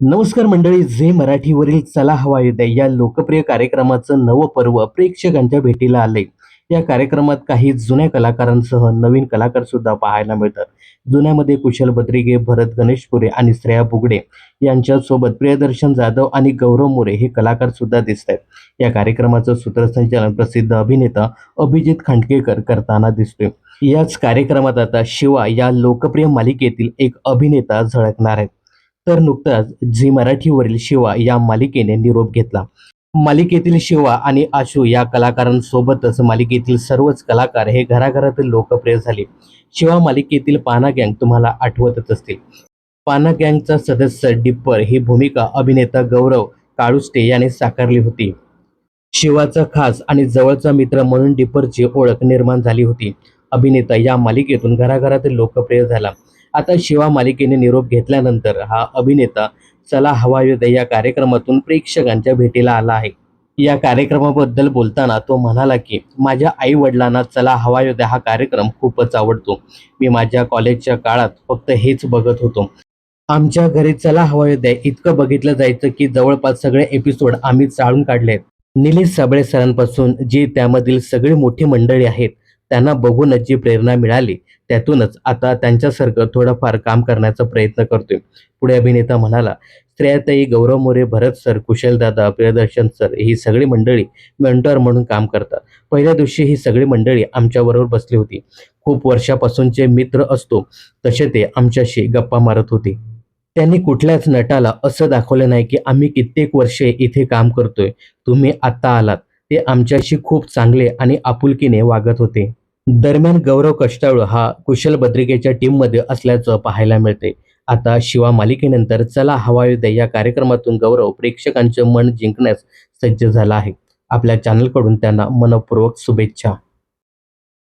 नमस्कार मंडळी झे मराठीवरील चला हवा येत आहे या लोकप्रिय कार्यक्रमाचं नवं पर्व प्रेक्षकांच्या भेटीला आले या कार्यक्रमात काही जुन्या कलाकारांसह नवीन कलाकार सुद्धा पाहायला मिळतात. जुन्यामध्ये कुशल बद्रिगे भरत गणेशपुरे आणि श्रेया बुगडे यांच्यासोबत प्रियदर्शन जाधव आणि गौरव मोरे हे कलाकार सुद्धा दिसत आहेत या कार्यक्रमाचं सूत्रसंचालन प्रसिद्ध अभिनेता अभिजित खांडकेकर करताना दिसतोय. याच कार्यक्रमात आता शिवा या लोकप्रिय मालिकेतील एक अभिनेता झळकणार आहेत. तर नुकताच झी मराठीवरील शिवा या मालिकेने निरोप घेतला. मालिकेतील शिवा आणि आशू या कलाकारांसोबतच मालिकेतील सर्वच कलाकार हे घराघरातील लोकप्रिय झाले. शिवा मालिकेतील पाना गँग तुम्हाला आठवतच असतील. पाना गँगचा सदस्य डिप्पर ही भूमिका अभिनेता गौरव काळुस्टे याने साकारली होती. शिवाचा खास आणि जवळचा मित्र म्हणून डिप्परची ओळख निर्माण झाली होती. अभिनेता या मालिकेतून घराघरातील लोकप्रिय झाला. आता शिवा मालिकेने निरोप घेतल्यानंतर हा अभिनेता चला हवा येऊ या कार्यक्रमातून प्रेक्षकांच्या भेटीला आला आहे. या कार्यक्रमाबद्दल बोलताना तो म्हणाला की माझ्या आई वडिलांना चला हवा येऊ हा कार्यक्रम खूपच आवडतो. मी माझ्या कॉलेजच्या काळात फक्त हेच बघत होतो. आमच्या घरी चला हवा येऊ द्या इतकं बघितलं जायचं की जवळपास सगळे एपिसोड आम्ही चाळून काढले निलेश साबळे सरांपासून जी त्यामधील सगळी मोठी मंडळी आहेत त्यांना बघूनच जी प्रेरणा मिळाली त्यातूनच आता त्यांच्यासारखं थोडंफार काम करण्याचा प्रयत्न करतोय. पुढे अभिनेता म्हणाला स्त्रियातही गौरव मोरे भरत सर कुशलदादा प्रियदर्शन सर ही सगळी मंडळी मेंटॉर म्हणून काम करतात. पहिल्या दिवशी ही सगळी मंडळी आमच्याबरोबर बसली होती. खूप वर्षापासूनचे मित्र असतो तसे ते आमच्याशी गप्पा मारत होते. त्यांनी कुठल्याच नटाला असं दाखवलं नाही की आम्ही कित्येक वर्षे इथे काम करतोय. तुम्ही आत्ता आलात. ते आमच्याशी खूप चांगले आणि आपुलकीने वागत होते. दरम्यान गौरव कष्टाळू हा कुशल बद्रिकेच्या टीममध्ये असल्याचं पाहायला मिळते. आता शिवा मालिकेनंतर चला हवा येऊ या कार्यक्रमातून गौरव प्रेक्षकांचे मन जिंकण्यास सज्ज झाला आहे. आपल्या चॅनलकडून त्यांना मनपूर्वक शुभेच्छा.